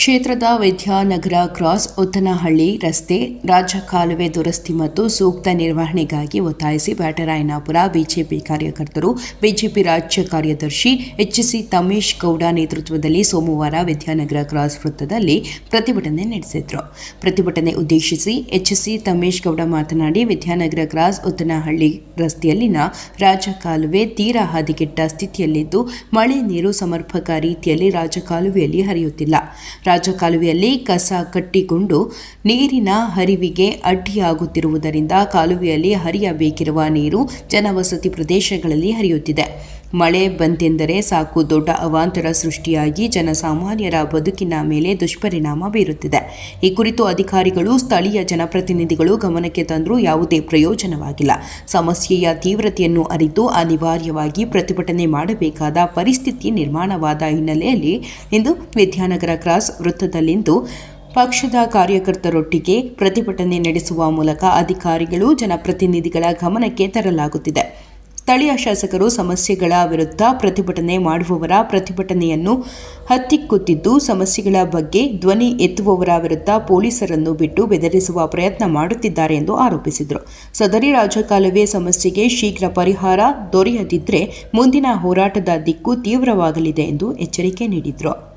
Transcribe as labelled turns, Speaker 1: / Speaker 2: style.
Speaker 1: ಕ್ಷೇತ್ರದ ವಿದ್ಯಾನಗರ ಕ್ರಾಸ್ ಉತ್ತನಹಳ್ಳಿ ರಸ್ತೆ ರಾಜ ಕಾಲುವೆ ದುರಸ್ತಿ ಮತ್ತು ಸೂಕ್ತ ನಿರ್ವಹಣೆಗಾಗಿ ಒತ್ತಾಯಿಸಿ ಬ್ಯಾಟರಾಯನಾಪುರ ಬಿಜೆಪಿ ಕಾರ್ಯಕರ್ತರು, ಬಿಜೆಪಿ ರಾಜ್ಯ ಕಾರ್ಯದರ್ಶಿ ಎಚ್ಸಿ ತಮೇಶ್ ಗೌಡ ನೇತೃತ್ವದಲ್ಲಿ ಸೋಮವಾರ ವಿದ್ಯಾನಗರ ಕ್ರಾಸ್ ವೃತ್ತದಲ್ಲಿ ಪ್ರತಿಭಟನೆ ನಡೆಸಿದರು. ಪ್ರತಿಭಟನೆ ಉದ್ದೇಶಿಸಿ ಎಚ್ಸಿ ತಮೇಶ್ ಗೌಡ ಮಾತನಾಡಿ, ವಿದ್ಯಾನಗರ ಕ್ರಾಸ್ ಉತ್ತನಹಳ್ಳಿ ರಸ್ತೆಯಲ್ಲಿನ ರಾಜ ಕಾಲುವೆ ತೀರಾ ಹಾದಿಗೆಟ್ಟ ಸ್ಥಿತಿಯಲ್ಲಿದ್ದು, ಮಳೆ ನೀರು ಸಮರ್ಪಕ ರೀತಿಯಲ್ಲಿ ರಾಜಕಾಲುವೆಯಲ್ಲಿ ಹರಿಯುತ್ತಿಲ್ಲ. ರಾಜಕಾಲುವೆಯಲ್ಲಿ ಕಸ ಕಟ್ಟಿಕೊಂಡು ನೀರಿನ ಹರಿವಿಗೆ ಅಡ್ಡಿಯಾಗುತ್ತಿರುವುದರಿಂದ ಕಾಲುವೆಯಲ್ಲಿ ಹರಿಯಬೇಕಿರುವ ನೀರು ಜನವಸತಿ ಪ್ರದೇಶಗಳಲ್ಲಿ ಹರಿಯುತ್ತಿದೆ. ಮಳೆ ಬಂತೆಂದರೆ ಸಾಕು ದೊಡ್ಡ ಅವಾಂತರ ಸೃಷ್ಟಿಯಾಗಿ ಜನಸಾಮಾನ್ಯರ ಬದುಕಿನ ಮೇಲೆ ದುಷ್ಪರಿಣಾಮ ಬೀರುತ್ತಿದೆ. ಈ ಕುರಿತು ಅಧಿಕಾರಿಗಳು, ಸ್ಥಳೀಯ ಜನಪ್ರತಿನಿಧಿಗಳು ಗಮನಕ್ಕೆ ತಂದರೂ ಯಾವುದೇ ಪ್ರಯೋಜನವಾಗಿಲ್ಲ. ಸಮಸ್ಯೆಯ ತೀವ್ರತೆಯನ್ನು ಅರಿತು ಅನಿವಾರ್ಯವಾಗಿ ಪ್ರತಿಭಟನೆ ಮಾಡಬೇಕಾದ ಪರಿಸ್ಥಿತಿ ನಿರ್ಮಾಣವಾದ ಹಿನ್ನೆಲೆಯಲ್ಲಿ ಇಂದು ವಿದ್ಯಾನಗರ ಕ್ರಾಸ್ ವೃತ್ತದಲ್ಲಿಂದು ಪಕ್ಷದ ಕಾರ್ಯಕರ್ತರೊಟ್ಟಿಗೆ ಪ್ರತಿಭಟನೆ ನಡೆಸುವ ಮೂಲಕ ಅಧಿಕಾರಿಗಳು, ಜನಪ್ರತಿನಿಧಿಗಳ ಗಮನಕ್ಕೆ ತರಲಾಗುತ್ತಿದೆ. ಸ್ಥಳೀಯ ಶಾಸಕರು ಸಮಸ್ಯೆಗಳ ವಿರುದ್ಧ ಪ್ರತಿಭಟನೆ ಮಾಡುವವರ ಪ್ರತಿಭಟನೆಯನ್ನು ಹತ್ತಿಕ್ಕುತ್ತಿದ್ದು, ಸಮಸ್ಯೆಗಳ ಬಗ್ಗೆ ಧ್ವನಿ ಎತ್ತುವವರ ವಿರುದ್ಧ ಪೊಲೀಸರನ್ನು ಬಿಟ್ಟು ಬೆದರಿಸುವ ಪ್ರಯತ್ನ ಮಾಡುತ್ತಿದ್ದಾರೆ ಎಂದು ಆರೋಪಿಸಿದರು. ಸದರಿ ರಾಜಕಾಲುವೆ ಸಮಸ್ಯೆಗೆ ಶೀಘ್ರ ಪರಿಹಾರ ದೊರೆಯದಿದ್ದರೆ ಮುಂದಿನ ಹೋರಾಟದ ದಿಕ್ಕು ತೀವ್ರವಾಗಲಿದೆ ಎಂದು ಎಚ್ಚರಿಕೆ ನೀಡಿದರು.